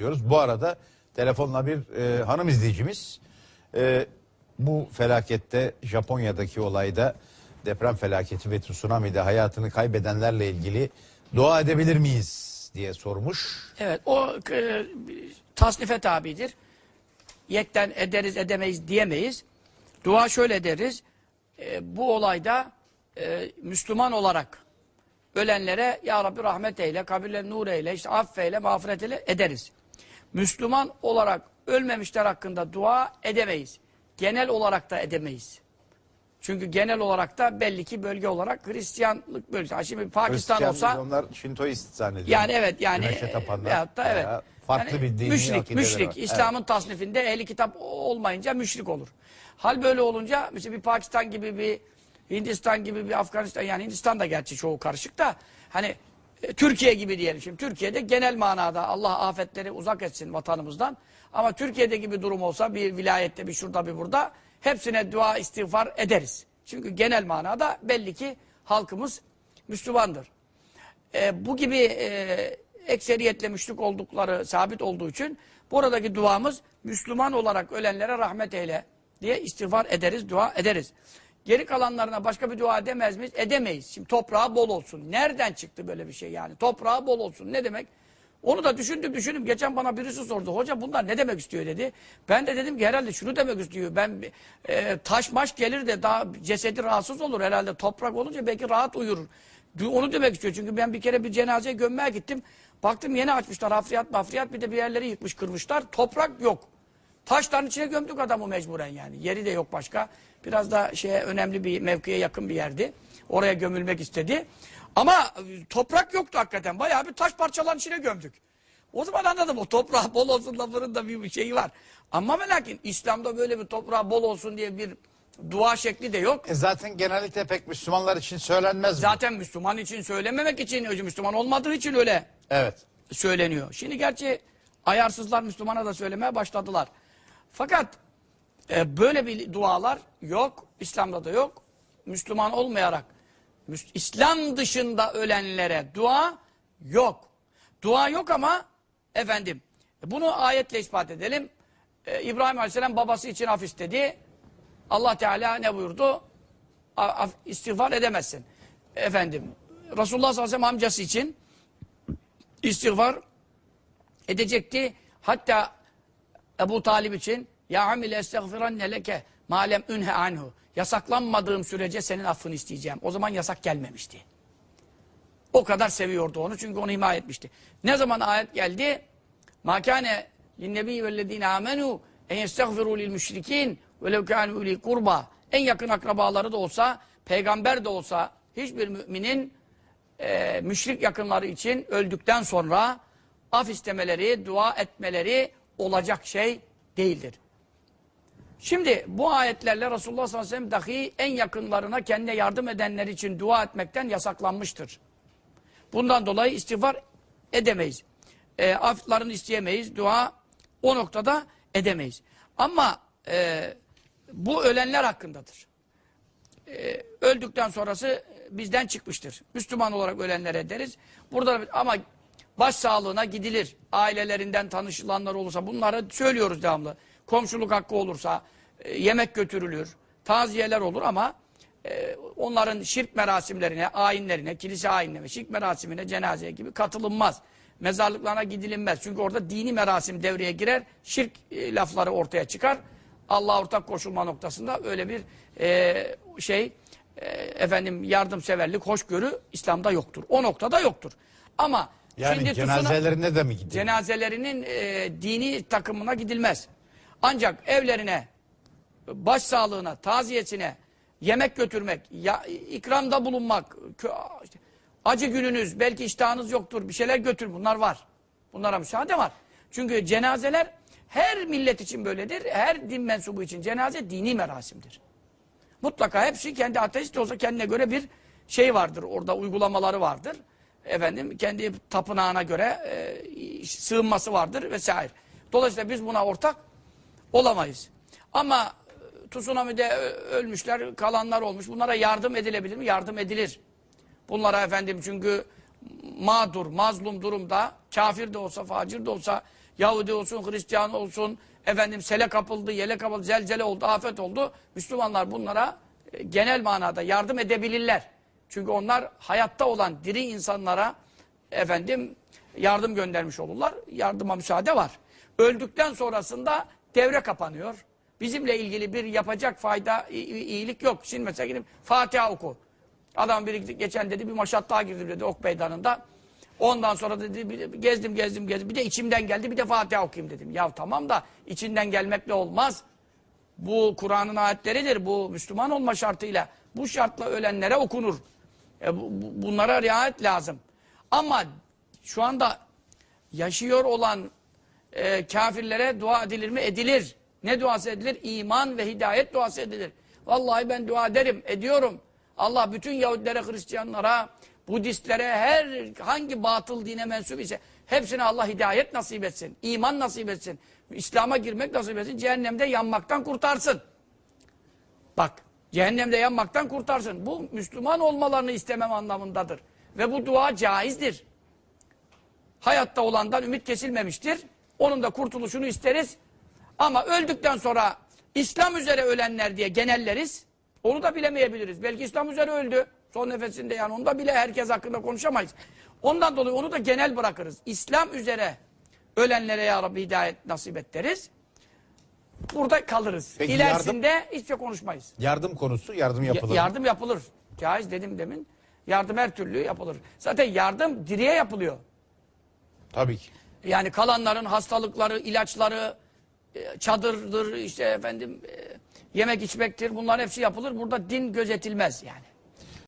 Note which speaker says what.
Speaker 1: istiyoruz. Bu arada telefonla bir e, hanım izleyicimiz e, bu felakette Japonya'daki olayda deprem felaketi ve tsunami'de hayatını kaybedenlerle ilgili dua edebilir miyiz diye sormuş.
Speaker 2: Evet o e, tasnife tabidir. Yekten ederiz edemeyiz diyemeyiz. Dua şöyle deriz. E, bu olayda e, Müslüman olarak ölenlere Ya Rabbi rahmet eyle, kabirlerini nur eyle, işte affeyle, mağfiret eyle ederiz. Müslüman olarak ölmemişler hakkında dua edemeyiz. Genel olarak da edemeyiz. Çünkü genel olarak da belli ki bölge olarak Hristiyanlık bölgesi. Ha Şimdi Pakistan
Speaker 1: Hristiyan
Speaker 2: olsa
Speaker 1: Onlar Şintoist zannediyor.
Speaker 2: yani evet yani
Speaker 1: Güneşe tapanlar
Speaker 2: veyahut da evet.
Speaker 1: farklı
Speaker 2: Yani
Speaker 1: bir dini
Speaker 2: müşrik, müşrik.
Speaker 1: var.
Speaker 2: İslam'ın tasnifinde ehli kitap olmayınca müşrik olur. Hal böyle olunca mesela bir Pakistan gibi bir Hindistan gibi bir Afganistan yani Hindistan da gerçi çoğu karışık da hani e, Türkiye gibi diyelim. Şimdi Türkiye'de genel manada Allah afetleri uzak etsin vatanımızdan. Ama Türkiye'de gibi durum olsa bir vilayette bir şurada bir burada hepsine dua istiğfar ederiz. Çünkü genel manada belli ki halkımız Müslümandır e, bu gibi e, ekseriyetle müşrik oldukları sabit olduğu için buradaki duamız Müslüman olarak ölenlere rahmet eyle diye istiğfar ederiz, dua ederiz. Geri kalanlarına başka bir dua edemez miyiz? Edemeyiz. Şimdi toprağı bol olsun. Nereden çıktı böyle bir şey yani? Toprağı bol olsun. Ne demek? Onu da düşündüm düşündüm. Geçen bana birisi sordu. Hoca bunlar ne demek istiyor dedi. Ben de dedim ki herhalde şunu demek istiyor. Ben e, taş maş gelir de daha cesedi rahatsız olur herhalde. Toprak olunca belki rahat uyur. Onu demek istiyor. Çünkü ben bir kere bir cenazeye gömmeye gittim. Baktım yeni açmışlar hafriyat mafriyat bir de bir yerleri yıkmış kırmışlar. Toprak yok. Taşların içine gömdük adamı mecburen yani. Yeri de yok başka. Biraz da şeye önemli bir mevkiye yakın bir yerdi. Oraya gömülmek istedi. Ama e, toprak yoktu hakikaten. Bayağı bir taş parçaların içine gömdük. O zaman anladım o toprağı bol olsun lafının da bir şeyi var. Ama ve lakin İslam'da böyle bir toprağı bol olsun diye bir dua şekli de yok.
Speaker 1: E zaten genellikle pek Müslümanlar için söylenmez mi?
Speaker 2: Zaten Müslüman için söylememek için, Müslüman olmadığı için öyle
Speaker 1: Evet.
Speaker 2: söyleniyor. Şimdi gerçi ayarsızlar Müslümana da söylemeye başladılar. Fakat e, böyle bir dualar yok. İslam'da da yok. Müslüman olmayarak İslam dışında ölenlere dua yok. Dua yok ama efendim bunu ayetle ispat edelim. E, İbrahim Aleyhisselam babası için af istedi. Allah Teala ne buyurdu? Af- istiğfar edemezsin. Efendim Resulullah sallallahu aleyhi ve sellem amcası için istiğfar edecekti. Hatta Ebu Talib için ya amile estağfiranne leke malem ünhe anhu. Yasaklanmadığım sürece senin affını isteyeceğim. O zaman yasak gelmemişti. O kadar seviyordu onu çünkü onu himaye etmişti. Ne zaman ayet geldi? Ma kâne linnebi vellezîne âmenû en yestağfirû lil müşrikîn velev kânû ulî kurba. En yakın akrabaları da olsa, peygamber de olsa hiçbir müminin e, müşrik yakınları için öldükten sonra af istemeleri, dua etmeleri olacak şey değildir. Şimdi bu ayetlerle Resulullah sallallahu aleyhi ve sellem dahi en yakınlarına kendine yardım edenler için dua etmekten yasaklanmıştır. Bundan dolayı istiğfar edemeyiz. E, aflarını isteyemeyiz. Dua o noktada edemeyiz. Ama e, bu ölenler hakkındadır. E, öldükten sonrası bizden çıkmıştır. Müslüman olarak ölenlere deriz. Burada ama baş sağlığına gidilir. Ailelerinden tanışılanlar olursa bunları söylüyoruz devamlı. Komşuluk hakkı olursa e, yemek götürülür. Taziyeler olur ama e, onların şirk merasimlerine, ayinlerine, kilise ayinlerine, şirk merasimine, cenazeye gibi katılınmaz. Mezarlıklarına gidilinmez. Çünkü orada dini merasim devreye girer. Şirk e, lafları ortaya çıkar. Allah ortak koşulma noktasında öyle bir e, şey e, efendim yardımseverlik, hoşgörü İslam'da yoktur. O noktada yoktur. Ama
Speaker 1: Yani
Speaker 2: şimdi
Speaker 1: cenazelerine de mi gidiyor?
Speaker 2: cenazelerinin e, dini takımına gidilmez. Ancak evlerine, başsağlığına, taziyesine yemek götürmek, ya, ikramda bulunmak, acı gününüz, belki iştahınız yoktur, bir şeyler götür. Bunlar var. Bunlara müsaade var. Çünkü cenazeler her millet için böyledir. Her din mensubu için cenaze dini merasimdir. Mutlaka hepsi kendi ateist olsa kendine göre bir şey vardır. Orada uygulamaları vardır. Efendim kendi tapınağına göre e, sığınması vardır vesaire. Dolayısıyla biz buna ortak olamayız. Ama e, tsunami'de ö- ölmüşler, kalanlar olmuş. Bunlara yardım edilebilir mi? Yardım edilir. Bunlara efendim çünkü mağdur, mazlum durumda, kafir de olsa, facir de olsa Yahudi olsun, Hristiyan olsun, efendim sele kapıldı, yele kapıldı, zelzele oldu, afet oldu. Müslümanlar bunlara e, genel manada yardım edebilirler. Çünkü onlar hayatta olan diri insanlara efendim yardım göndermiş olurlar. Yardıma müsaade var. Öldükten sonrasında devre kapanıyor. Bizimle ilgili bir yapacak fayda, iyilik yok. Şimdi mesela gidip Fatiha oku. Adam biri geçen dedi bir maşatlığa girdim dedi ok meydanında. Ondan sonra dedi gezdim gezdim gezdim. Bir de içimden geldi bir de Fatiha okuyayım dedim. Ya tamam da içinden gelmekle olmaz. Bu Kur'an'ın ayetleridir. Bu Müslüman olma şartıyla. Bu şartla ölenlere okunur. E, bu- bu- bunlara riayet lazım. Ama şu anda yaşıyor olan e, kafirlere dua edilir mi? Edilir. Ne duası edilir? İman ve hidayet duası edilir. Vallahi ben dua ederim, ediyorum. Allah bütün Yahudilere, Hristiyanlara, Budistlere, her hangi batıl dine mensup ise hepsine Allah hidayet nasip etsin. iman nasip etsin. İslam'a girmek nasip etsin. Cehennemde yanmaktan kurtarsın. Bak, cehennemde yanmaktan kurtarsın. Bu Müslüman olmalarını istemem anlamındadır. Ve bu dua caizdir. Hayatta olandan ümit kesilmemiştir. Onun da kurtuluşunu isteriz. Ama öldükten sonra İslam üzere ölenler diye genelleriz. Onu da bilemeyebiliriz. Belki İslam üzere öldü. Son nefesinde yani onu da bile herkes hakkında konuşamayız. Ondan dolayı onu da genel bırakırız. İslam üzere ölenlere ya Rabbi hidayet nasip et deriz. Burada kalırız.
Speaker 1: Peki
Speaker 2: İlerisinde hiçbir şey konuşmayız.
Speaker 1: Yardım konusu yardım
Speaker 2: Ya-
Speaker 1: yapılır. mı?
Speaker 2: yardım yapılır. Caiz dedim demin. Yardım her türlü yapılır. Zaten yardım diriye yapılıyor.
Speaker 1: Tabii ki.
Speaker 2: Yani kalanların hastalıkları, ilaçları, e, çadırdır, işte efendim e, yemek içmektir. Bunların hepsi yapılır. Burada din gözetilmez yani.